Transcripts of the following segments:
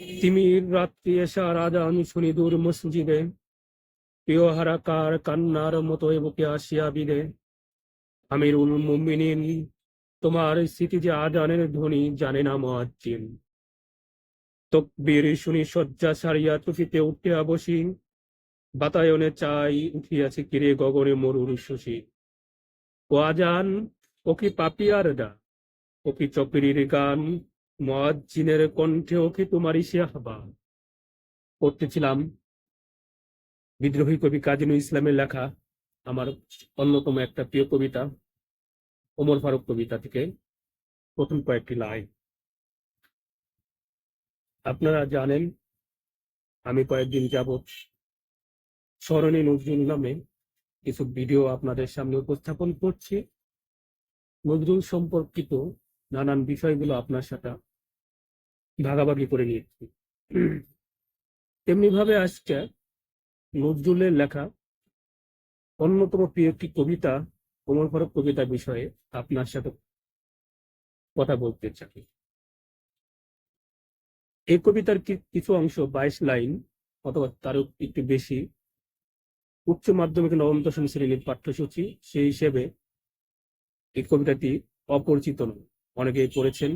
তিমির রাত্রি এসা রাজা আমি শুনি দূর মসজিদে। প্রিয় হারাকার কান্নার মতো বুকে আসিয়া বিদে আমিরুল মুমিনিন, তোমার স্মৃতি যে আজানের ধ্বনি জানে না মুয়াজ্জিন তকবীর শুনি শয্যা সারিয়া তুফিতে উঠিয়া বসি। বাতায়নে চাই উঠিয়াছে কিরে গগনে মরুর শশী। ও আজান, ও কি পাপিয়ার ডা ও কি চকরির গান? মুয়াজ্জিনের কণ্ঠে ও কি তোমারই সে আহ্বান? পড়তেছিলাম বিদ্রোহী কবি কাজী ইসলামের লেখা আমার অন্যতম একটা প্রিয় কবিতা, ওমর ফারুক কবিতা থেকে প্রথম কয়েকটি লাইন। আপনারা জানেন, আমি কয়েকদিন যাবৎ স্মরণী নজরুল নামে কিছু ভিডিও আপনাদের সামনে উপস্থাপন করছি। নজরুল সম্পর্কিত নানান বিষয়গুলো আপনার সাথে ভাগাভাগি করে নিয়েছি। তেমনি ভাবে আজকে নজরুলের লেখা অন্যতম প্রিয় একটি কবিতা, ওমর ফারুক কবিতা বিষয়ে আপনার সাথে কথা বলতে চাই। এই কবিতার কিছু অংশ বাইশ লাইন অথবা তারও একটু বেশি। উচ্চ মাধ্যমিক নবম দশম শ্রেণির পাঠ্যসূচি, সেই হিসেবে এই কবিতাটি অপরিচিত নয়। অনেকেই পড়েছেন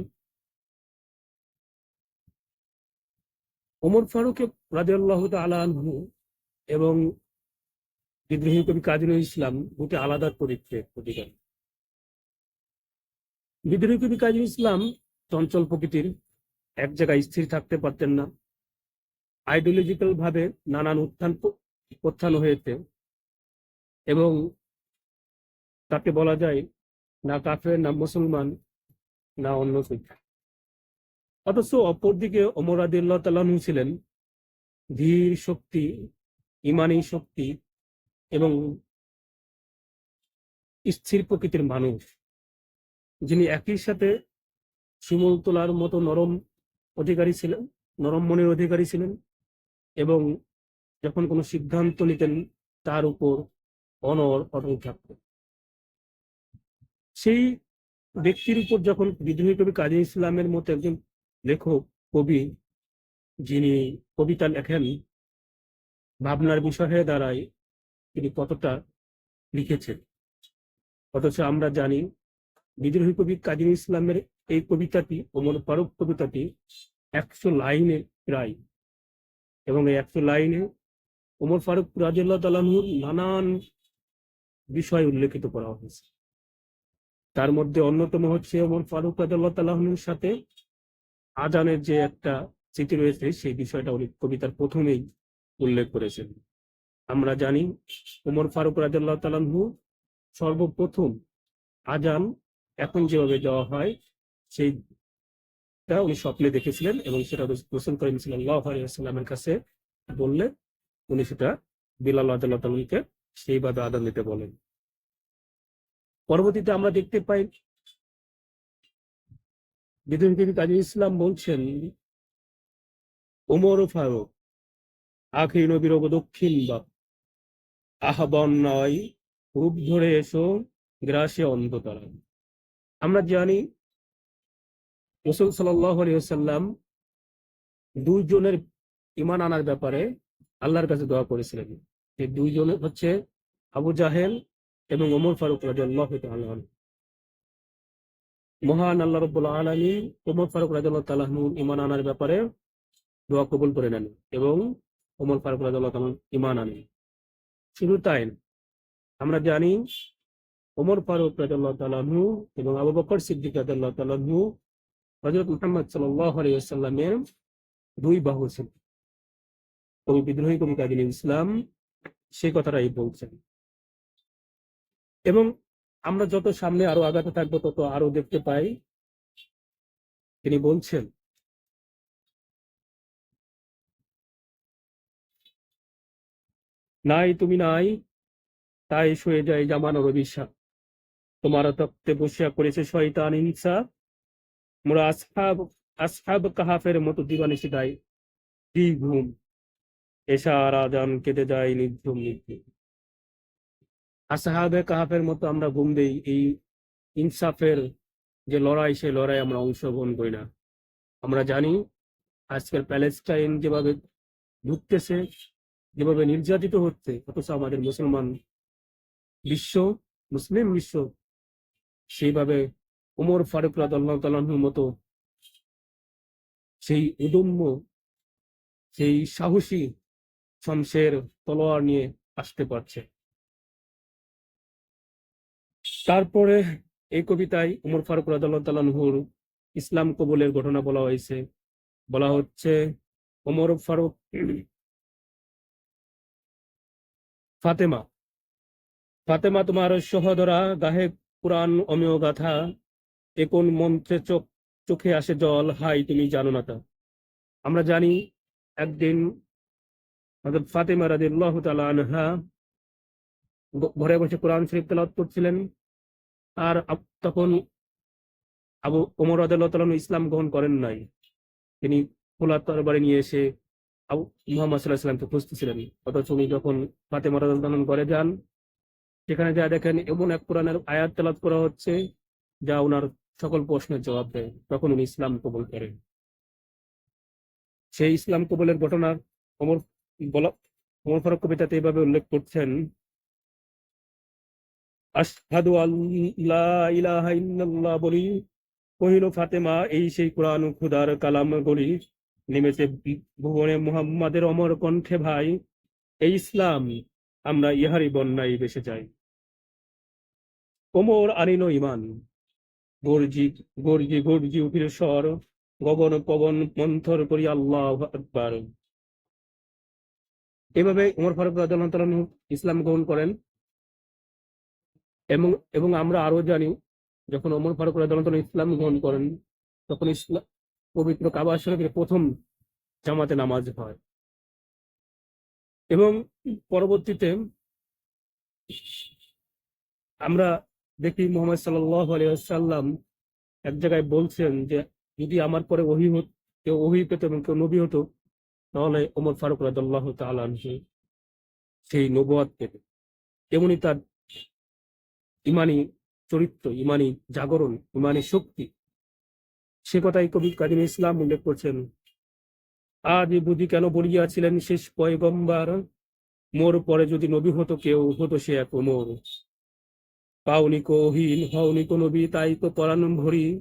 ওমর ফারুক রাজিয়াল্লাহ আলাহু এবং বিদ্রোহী কবি কাজী ইসলাম দুটি আলাদা চরিত্রের অধিকার বিদ্রোহী কবি কাজী ইসলাম চঞ্চল প্রকৃতির, এক জায়গায় স্থির থাকতে পারতেন না আইডিওলজিক্যাল ভাবে নানান উত্থান প্রত্থান হয়েছে এবং তাকে বলা যায়, না কাফের, না মুসলমান, না অন্য কিছু অথচ অপরদিকে অমর আদিল্লাহ ছিলেন ধীর শক্তি, ইমানি শক্তি এবং স্থির প্রকৃতির মানুষ। যিনি একই সাথে শিমুল তোলার মতো নরম অধিকারী ছিলেন, নরম মনের অধিকারী ছিলেন এবং যখন কোনো সিদ্ধান্ত নিতেন, তার উপর অনর অটল থাকতেন সেই ব্যক্তির উপর যখন বিদ্রোহী কবি কাজী ইসলামের মতো একজন লেখক, কবি যিনি কবিতা লেখেন, ভাবনার বিষয় দাঁড়ায় তিনি কতটা লিখেছেন। অথচ আমরা জানি বিদ্রোহী কবি কাজী ইসলামের এই কবিতাটি ওমর ফারুক কবিতাটি একশো লাইনে প্রায়। এবং এই একশো লাইনে ওমর ফারুক রাজিয়াল্লাহ তালাহুর নানান বিষয় উল্লেখিত করা হয়েছে। তার মধ্যে অন্যতম হচ্ছে ওমর ফারুক রাজিয়াল্লাহ তালাহুর সাথে আজানের যে একটা স্মৃতি রয়েছে, সেই বিষয়টা উনি কবিতার প্রথমেই উল্লেখ করেছেন। আমরা জানি উমর ফারুক রাজিয়াল্লাহ তালাহু সর্বপ্রথম আজান এখন যেভাবে দেওয়া হয়, সেইটা উনি স্বপ্নে দেখেছিলেন এবং সেটা রসুল করিম সাল্লামের কাছে বললে উনি সেটা বিলাল আদালকে সেইভাবে আদান দিতে বলেন। পরবর্তীতে আমরা দেখতে পাই বিদ্রোহী কাজী ইসলাম বলছেন ওমর ফারুক আখি নবীর দক্ষিণ বা আহ্বান নয়, রূপ ধরে এসো গ্রাসে অন্ধতরা আমরা জানি, রসুল সাল্লাম দুইজনের ইমান আনার ব্যাপারে আল্লাহর কাছে দোয়া করেছিলেন। যে দুইজনের হচ্ছে আবু জাহেল এবং ওমর ফারুক রাজিয়াল্লাহ তাআলা মহান আল্লাহ রব্বুল আলমী ওমর ফারুক রাজিয়াল্লাহ তালাহনু ইমান আনার ব্যাপারে দোয়া কবুল করে নেন এবং ওমর ফারুক রাজিয়াল্লাহ তাআলা ইমান আনেন। শুধু তাই আমরা জানি ওমর ফারুক রাজিয়াল্লাহ তালাহু এবং আবু বকর সিদ্দিক রাজিয়াল্লাহ তালাহু হজরত মুহাম্মদ আলাইসাল্লামের দুই বাহু ছিল কবি বিদ্রোহী কবি কাজী ইসলাম সেই কথাটাই বলছেন। এবং আমরা যত সামনে আরও আগাতে থাকব, তত আরও দেখতে পাই। তিনি বলছেন, নাই তুমি নাই, তাই শুয়ে যায় জামানোর অভিশাপ। তোমার তপ্তে বসিয়া করেছে শয়তান ইনসা। মোরা আসহাব আসহাব কাহাফের মতো দিবানিসি দেয়। কি ঘুম? এসা রাজান কেটে যায় নির্ধুম নির্ঝুম। আসহাবে কাহাফের মতো আমরা ঘুম দেই, এই ইনসাফের যে লড়াই, সেই লড়াই আমরা অংশগ্রহণ করি না। আমরা জানি আজকের প্যালেস্টাইন যেভাবে ঢুকতেছে যেভাবে নির্যাতিত হচ্ছে, অথচ আমাদের মুসলমান বিশ্ব, মুসলিম বিশ্ব, সেইভাবে উমর ফারুক তালাহুর মতো সেই উদম্য, সেই সাহসী শমশের তলোয়ার নিয়ে আসতে পারছে। তারপরে এই কবিতায় উমর ফারুক তালাহুর ইসলাম কবুলের ঘটনা বলা হয়েছে। বলা হচ্ছে ওমর ফারুক ফাতেমা। ফাতেমা তোমার সহদরা, গাহে পুরাণ অমেয় গাথা, এ কোন মন্ত্রে চোখ, চোখে আসে জল, হাই তুমি জানো না তা। আমরা জানি, একদিন হযরত ফাতেমা রাদিয়াল্লাহু তাআলা আনহা ঘরে বসে কোরআন শরীফ তেলাওয়াত করছিলেন। আর তখন আবু ওমর তাআলা ইসলাম গ্রহণ করেন নাই। তিনি খোলা তরবারি নিয়ে এসে আবু মুহাম্মদ সাল্লাহ সাল্লামকে অথচ উনি যখন ফাতেমা রাদিয়াল্লাহু ঘরে যান, সেখানে যা দেখেন এমন এক কোরআনের আয়াত তালাত করা হচ্ছে, যা ওনার সকল প্রশ্নের জবাব দেয়। তখন উনি ইসলাম কবুল করেন। সেই ইসলাম কবুলের ঘটনা অমর বলা অমর ফারুক কবিতাতে এইভাবে উল্লেখ করছেন আশহাদু আল্লাহ বলি। কহিল ফাতেমা, এই সেই কোরআন খুদার কালাম গলি নেমেছে ভুবনে মুহাম্মাদের অমর কণ্ঠে, ভাই। এই ইসলাম, আমরা ইহারি বন্যায় বেসে যাই। কোমর আনিল ইমান গর্জি গর্জি গর্জি উঠিল স্বর। গগন পবন মন্থর করি আল্লাহ এভাবে উমর ফারুক আনহু ইসলাম গ্রহণ করেন। এবং এবং আমরা আরও জানি, যখন ওমর ফারুক তাআলা ইসলাম গ্রহণ করেন, তখন ইসলাম পবিত্র কাবা শরীফের প্রথম জামাতে নামাজ হয়। এবং পরবর্তীতে আমরা দেখি মোহাম্মদ আলিয়াল্লাম এক জায়গায় বলছেন যে, যদি আমার পরে ওহি হত, কেউ ওহি পেত এবং কেউ নবী হতো, তাহলে ওমর ফারুক রাদাল্লাহ তালানহু সেই নবাদ পেত তেমনি তার ইমানি চরিত্র, ইমানি জাগরণ, ইমানি শক্তি। সে কথাই কবি কাজী ইসলাম উল্লেখ করছেন। আজ বুঝি কেন বলিয়াছিলেন শেষ পয়গম্বার? মোর পরে যদি নবী হতো, কেউ হতো সে এক মোর পাওনি কহিন হওনি কো নবী, তাই তো পরাণ ভরি।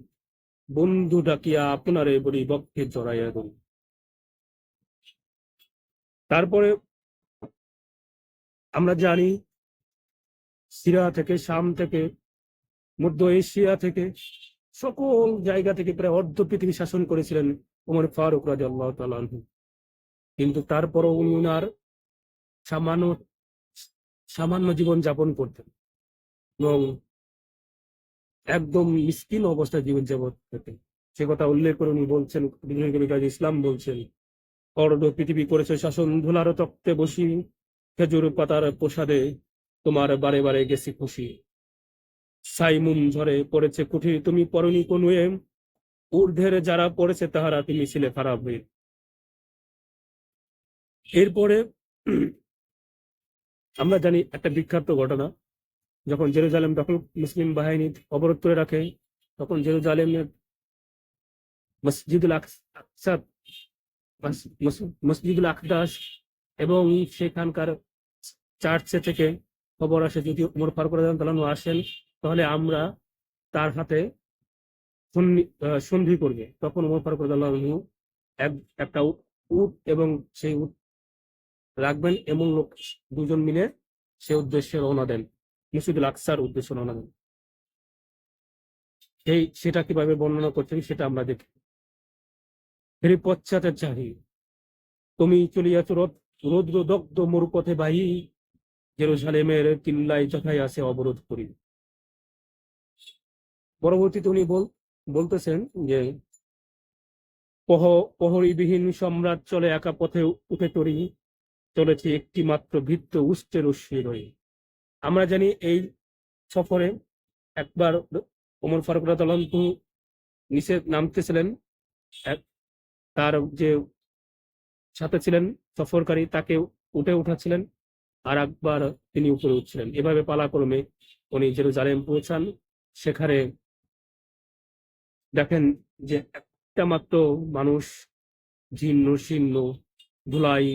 বন্ধু ডাকিয়া আপনারে বলি, বক্ষে জড়াইয়া ধরি। তারপরে আমরা জানি সিরা থেকে শাম থেকে, মধ্য এশিয়া থেকে, সকল জায়গা থেকে প্রায় অর্ধ পৃথিবী শাসন করেছিলেন ওমর ফারুক রাজি আল্লাহ তালু কিন্তু তারপরও উনি উনার সামান্য সামান্য জীবন যাপন করতেন এবং একদম মিসকিন অবস্থায় জীবন যাপন করতেন। সে কথা উল্লেখ করে উনি বলছেন ইসলাম বলছেন, অর্ধ পৃথিবী করেছে শাসন ধুলার তক্তে বসি খেজুর পাতার প্রসাদে তোমার বারে বারে গেছি খুশি। সাইমুম ঝরে পড়েছে কুঠি, তুমি পরনি কোনুয়ে ঊর্ধ্বের যারা পড়েছে তাহারা তুমি ছিলে খারাপ হয়ে এরপরে আমরা জানি একটা বিখ্যাত ঘটনা। যখন জেরুজালেম দখল মুসলিম বাহিনী অবরোধ করে রাখে, তখন জেরুজালেমের মসজিদুল আকস- আকসা, মস- মস- মসজিদুল আকদাস এবং সেখানকার চার্চে থেকে খবর আসে, যদি উমর ফারুক রাদিয়াল্লাহু আসেন, তাহলে আমরা তার হাতে সন্ধি- করবে। তখন উমর ফারুক এক, একটা উট এবং সেই উট রাখবেন এবং লোক দুজন মিলে সে উদ্দেশ্যে রওনা দেন। মসজিদুল আকসার উদ্দেশ্যে রওনা দেন। সেই, সেটা কীভাবে বর্ণনা করছেন সেটা আমরা দেখি। ফেরি পশ্চাতে চাহি তুমি চলিয়াছ রোদ, রৌদ্র দগ্ধ মরুপথে বাহি জেরুজালেমের কিল্লায় যথাই আছে অবরোধ করি। পরবর্তীতে উনি বল, বলতেছেন যে, পহ, প্রহরীবিহীন সম্রাট চলে একা পথে উঠে তরি, চলেছে একটি মাত্র ভিত্ত উষ্টের উষ্ণী রয়ে আমরা জানি এই সফরে একবার ওমর ফারুক রাদু নিচে নামতেছিলেন তার যে সাথে ছিলেন সফরকারী তাকে উঠে উঠাচ্ছিলেন আর একবার তিনি উপরে উঠছিলেন। এভাবে পালাক্রমে উনি জেরুজালেম পৌঁছান। সেখানে দেখেন যে একটা মাত্র মানুষ জীর্ণ শীর্ণ ধুলাই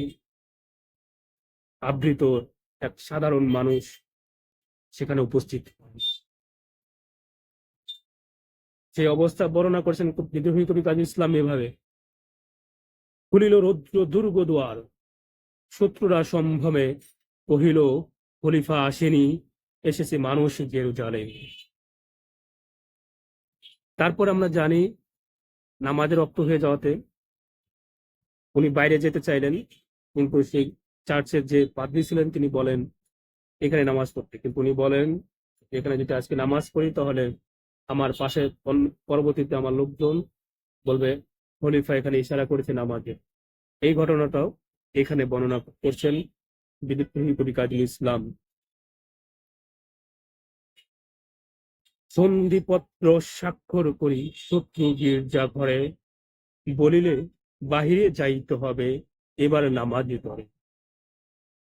আবৃত এক সাধারণ মানুষ সেখানে উপস্থিত। সেই অবস্থা বর্ণনা করেছেন খুব বিদ্রোহী কবি কাজী ইসলাম এভাবে। খুলিল রৌদ্র দুর্গ দুয়ার, শত্রুরা সম্ভ্রমে কহিল, খলিফা আসেনি, এসেছে মানুষ জেরুজালেম। তারপর আমরা জানি, নামাজের রক্ত হয়ে যাওয়াতে উনি বাইরে যেতে চাইলেন, কিন্তু সেই চার্চের যে পাদ্রী ছিলেন তিনি বলেন, এখানে নামাজ পড়তে। কিন্তু উনি বলেন, এখানে যদি আজকে নামাজ পড়ি তাহলে আমার পাশে পরবর্তীতে আমার লোকজন বলবে, খলিফা এখানে ইশারা করেছে নামাজে এই ঘটনাটাও এখানে বর্ণনা করছেন বিদ্রোহী কবি কাজী ইসলাম। সন্ধিপত্র স্বাক্ষর করি শত্রু গির্জা ঘরে, বলিলে বাহিরে যাইতে হবে, এবার নামাজে ধরে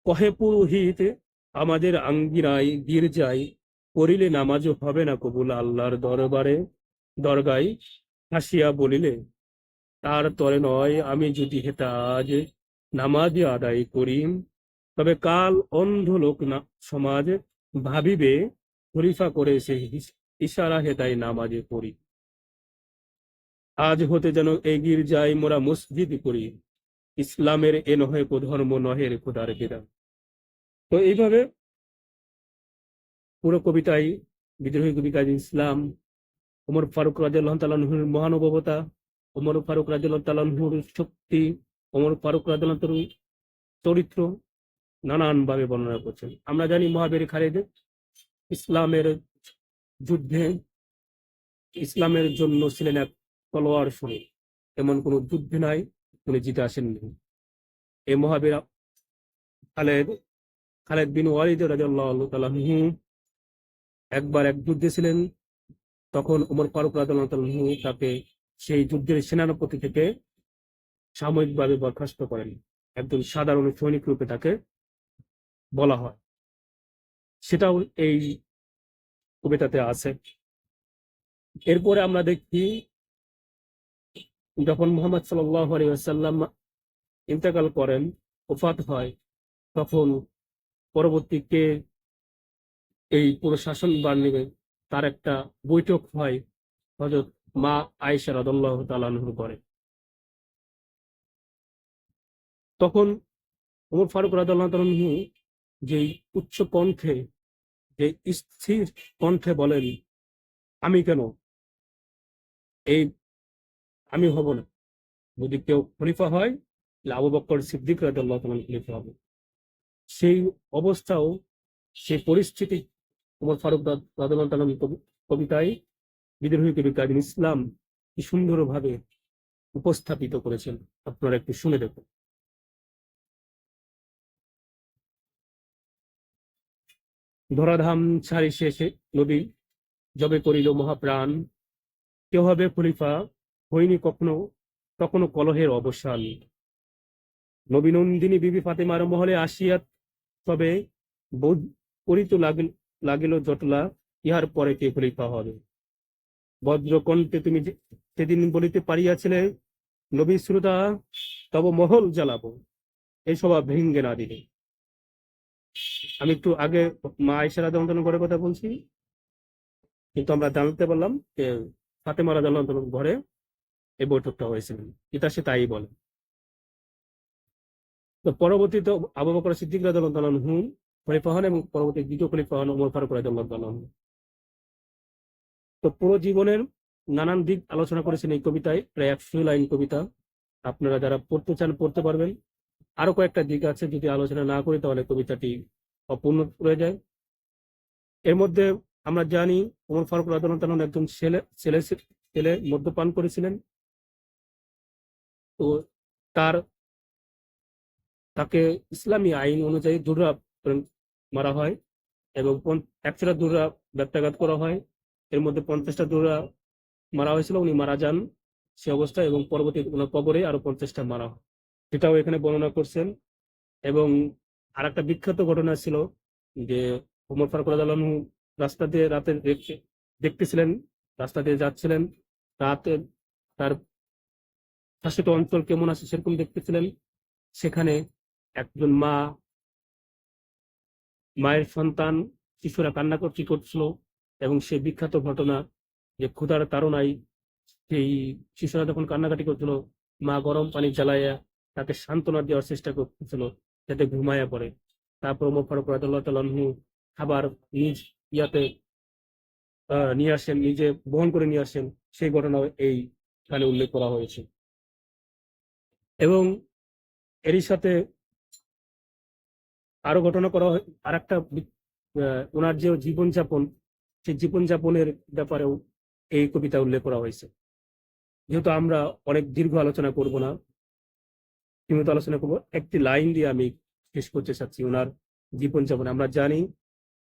কহে পুরোহিত, আমাদের আঙ্গিনায় গির্জায় করিলে নামাজও হবে না কবুল আল্লাহর দরবারে। দরগায় হাসিয়া বলিলে, তার তরে নয় আমি যদি হেতা আজ নামাজ আদায় করি। তবে কাল অন্ধ লোক না, সমাজ ভাবিবে, খলিফা করে সে ইশারা হেতায় নামাজে পড়ি। আজ হতে যেন এই গির্জায় মোরা মসজিদ করি, ইসলামের এ নহে ধর্ম, নহে খোদার বিধান। তো এইভাবে পুরো কবিতায় বিদ্রোহী কবি কাজী ইসলাম, ওমর ফারুক রাজিয়াল্লাহ তালাহুর মহানুভবতা, ওমর ফারুক রাজিয়াল্লাহ তালাহুর শক্তি, ওমর ফারুক রাজিয়াল্লাহ চরিত্র নানান ভাবে বর্ণনা করছেন। আমরা জানি মহাবীর খালিদ ইসলামের যুদ্ধে ইসলামের জন্য ছিলেন এক তলোয়ার শরীর। এমন কোন যুদ্ধে নাই উনি জিতে আসেননি। এই মহাবীর খালেদ খালেদ বিন ওয়ালিদ আনহু একবার এক যুদ্ধে ছিলেন। তখন ওমর ফারুক তাআলা তাকে সেই যুদ্ধের সেনাপতি থেকে সাময়িকভাবে বরখাস্ত করেন। একজন সাধারণ সৈনিক রূপে তাকে বলা হয়। সেটাও এই কবিতাতে আছে। এরপরে আমরা দেখি যখন মোহাম্মদ সাল্লাহ আসাল্লাম ইন্তেকাল করেন, ওফাত হয়, তখন পরবর্তী কে এই পুরো শাসন বার নেবে। তার একটা বৈঠক হয় হজরত মা আয়েশা রাদল্লাহ তালানহুর করে। তখন ওমর ফারুক রাদল্লাহ যে উচ্চ কণ্ঠে, যে স্থির কণ্ঠে বলেন, আমি কেন? এই আমি হব না। যদি কেউ খলিফা হয় আবু বক্কর সিদ্দিক তাআলা খলিফা হবে। সেই অবস্থাও, সেই পরিস্থিতি ওমর ফারুক তাআলা কবিতায় বিদ্রোহী কবি কাজী ইসলাম কি সুন্দরভাবে উপস্থাপিত করেছেন। আপনারা একটু শুনে দেখুন। ধরাধাম ছাড়ি শেষে নবী জবে করিল মহাপ্রাণ। কেউ হবে খলিফা? হইনি কখনো তখনও কলহের অবসান। নবীনন্দিনী বিবি ফাতেমার মহলে আসিয়া তবে বোধ করিত লাগিল জটলা, ইহার পরে কে খলিফা হবে? বজ্রকণ্ঠে তুমি সেদিন বলিতে পারিয়াছিলে, নবী শ্রোতা, তব মহল জ্বালাবো এই সভা ভেঙ্গে না দিলে। আমি একটু আগে মা আয়সারা দন্তন করে কথা বলছি। কিন্তু আমরা জানতে পারলাম যে ফাতেমা রাজাল্লাহ ঘরে এই বৈঠকটা হয়েছিল। ইতিহাসে তাই বলে। তো পরবর্তীতে আবু বকর সিদ্দিক তাআলা আনহু খলিফা এবং পরবর্তী দ্বিতীয় খলিফা হন ওমর ফারুক তাআলা তো পুরো জীবনের নানান দিক আলোচনা করেছেন এই কবিতায়, প্রায় একশো লাইন কবিতা। আপনারা যারা পড়তে চান, পড়তে পারবেন। আরও কয়েকটা দিক আছে যদি আলোচনা না করি, তাহলে কবিতাটি অপূর্ণ রয়ে যায়। এর মধ্যে আমরা জানি, ওমর ফারুক আনহু একজন ছেলে ছেলে ছেলে মদ্যপান করেছিলেন। তো তার, তাকে ইসলামী আইন অনুযায়ী দুর্রা মারা হয় এবং একশোটা দুর্রা ব্যত্যাঘাত করা হয়। এর মধ্যে পঞ্চাশটা দুর্রা মারা হয়েছিল, উনি মারা যান সে অবস্থায় এবং পরবর্তী কবরে আরও পঞ্চাশটা মারা হয়। সেটাও এখানে বর্ণনা করছেন এবং আর একটা বিখ্যাত ঘটনা ছিল যে ওমর ফারুক আনহু রাস্তা দিয়ে রাতে দেখতে দেখতেছিলেন, রাস্তা দিয়ে যাচ্ছিলেন, রাতে তার শাসিত অঞ্চল কেমন আছে সেরকম দেখতেছিলেন। সেখানে একজন মা, মায়ের সন্তান, শিশুরা কান্না করছি করছিল এবং সেই বিখ্যাত ঘটনা যে ক্ষুধার তাড়নায় সেই শিশুরা যখন কান্নাকাটি করছিল, মা গরম পানি জ্বালাইয়া তাকে সান্ত্বনা দেওয়ার চেষ্টা করতেছিল যাতে ঘুমায়া পড়ে। তারপর ওমর ফারুক রাদিয়াল্লাহু তাআলা খাবার নিজ ইয়াতে নিয়ে আসেন, নিজে বহন করে নিয়ে আসেন। সেই ঘটনাও এইখানে উল্লেখ করা হয়েছে। এবং এরই সাথে আরও ঘটনা করা আর একটা ওনার যে জীবনযাপন, সেই জীবনযাপনের ব্যাপারেও এই কবিতা উল্লেখ করা হয়েছে। যেহেতু আমরা অনেক দীর্ঘ আলোচনা করব না সীমিত আলোচনা করব। একটি লাইন দিয়ে আমি শেষ করতে চাচ্ছি ওনার জীবনযাপন। আমরা জানি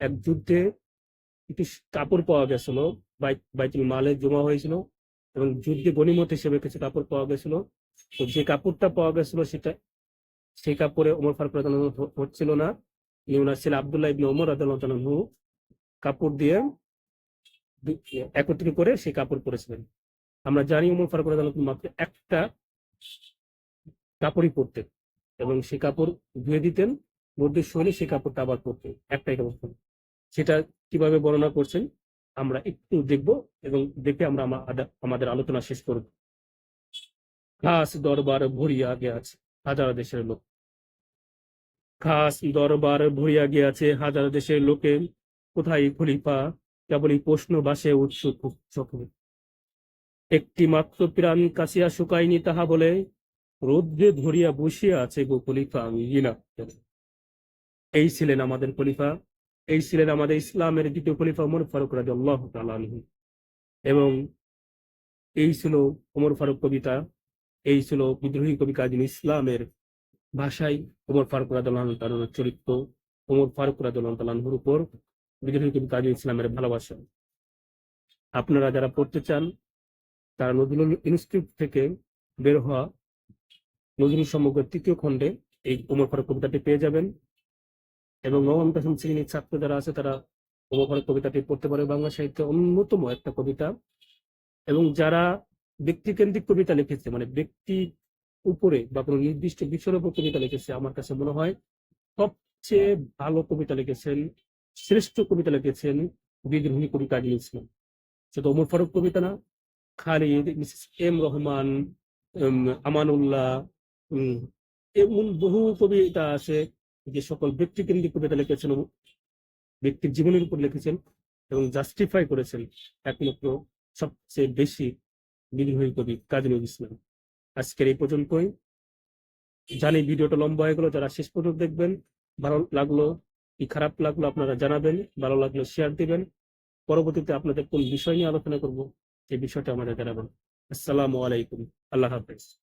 এক যুদ্ধে একটি কাপড় পাওয়া গেছিল বাইতুল মালে জমা হয়েছিল এবং যুদ্ধে গণিমত হিসেবে কিছু কাপড় পাওয়া গেছিল। তো যে কাপড়টা পাওয়া গেছিল সেটা, সেই কাপড়ে ওমর ফারুক হচ্ছিল না। ওনার ছেলে আব্দুল্লাহ ইবনে ওমর তাআলা কাপড় দিয়ে একত্রিত করে সেই কাপড় পরেছিলেন। আমরা জানি ওমর ফারুক আনহু মাত্র একটা কাপড়ই পরতেন এবং সে কাপড় ধুয়ে দিতেন, মধ্যে শৈলে সে কাপড়টা আবার পরতেন, একটাই কাপড় সেটা কীভাবে বর্ণনা করছেন, আমরা একটু দেখব এবং দেখে আমরা আমাদের আলোচনা শেষ করব। খাস দরবার ভরিয়া গিয়াছে, হাজার দেশের লোক। খাস দরবার ভরিয়া গিয়াছে, হাজার দেশের লোকে কোথায় খলিফা? কেবলই প্রশ্ন বাসে উৎসুক চোখে। একটি মাত্র প্রাণ কাছিয়া শুকায়নি তাহা বলে রৌদ্রে ধরিয়া বসিয়া আছে গো খলিফা আমি এই ছিলেন আমাদের খলিফা, এই ছিলেন আমাদের ইসলামের দ্বিতীয় খলিফা ওমর ফারুক রাজি আল্লাহ এবং এই ছিল ওমর ফারুক কবিতা, এই ছিল বিদ্রোহী কবি কাজী ইসলামের ভাষায় ওমর ফারুক রাদুল্লাহ তালুর চরিত্র ওমর ফারুক রাদুল্লাহ তালুর উপর বিদ্রোহী কবি কাজী ইসলামের ভালোবাসা। আপনারা যারা পড়তে চান, তারা নজরুল ইনস্টিটিউট থেকে বের হওয়া নজরুল সমগ্র তৃতীয় খণ্ডে এই উমর ফারুক কবিতাটি পেয়ে যাবেন। এবং নবম দশম শ্রেণির ছাত্র যারা আছে, তারা ওমর ফারুক কবিতাটি পড়তে পারে। বাংলা সাহিত্যে অন্যতম একটা কবিতা। এবং যারা ব্যক্তিকেন্দ্রিক কবিতা লিখেছে মানে ব্যক্তি উপরে বা কোনো নির্দিষ্ট বিষয়ের উপর কবিতা লিখেছে, আমার কাছে মনে হয় সবচেয়ে ভালো কবিতা লিখেছেন, শ্রেষ্ঠ কবিতা লিখেছেন বিদ্রোহী কবি কাজী ইসলাম। শুধু ওমর ফারুক কবিতা না, খালিদ, মিসেস এম রহমান আমানুল্লাহ এমন বহু কবিতা আছে যে সকল ব্যক্তিকেন্দ্রিক কবিতা লিখেছেন ব্যক্তির জীবনের উপর লিখেছেন এবং জাস্টিফাই করেছেন একমাত্র সবচেয়ে বেশি বিদ্রোহী কবি কাজী নজরুল ইসলাম। আজকের এই পর্যন্তই। জানি ভিডিওটা লম্বা হয়ে গেল, যারা শেষ পর্যন্ত দেখবেন, ভালো লাগল কি খারাপ লাগল আপনারা জানাবেন, ভালো লাগল শেয়ার দিবেন। পরবর্তীতে আপনাদের কোন বিষয় নিয়ে আলোচনা করব, সেই বিষয়টা আমাদের জানাবেন। আসসালামু আলাইকুম, আল্লাহ হাফেজ।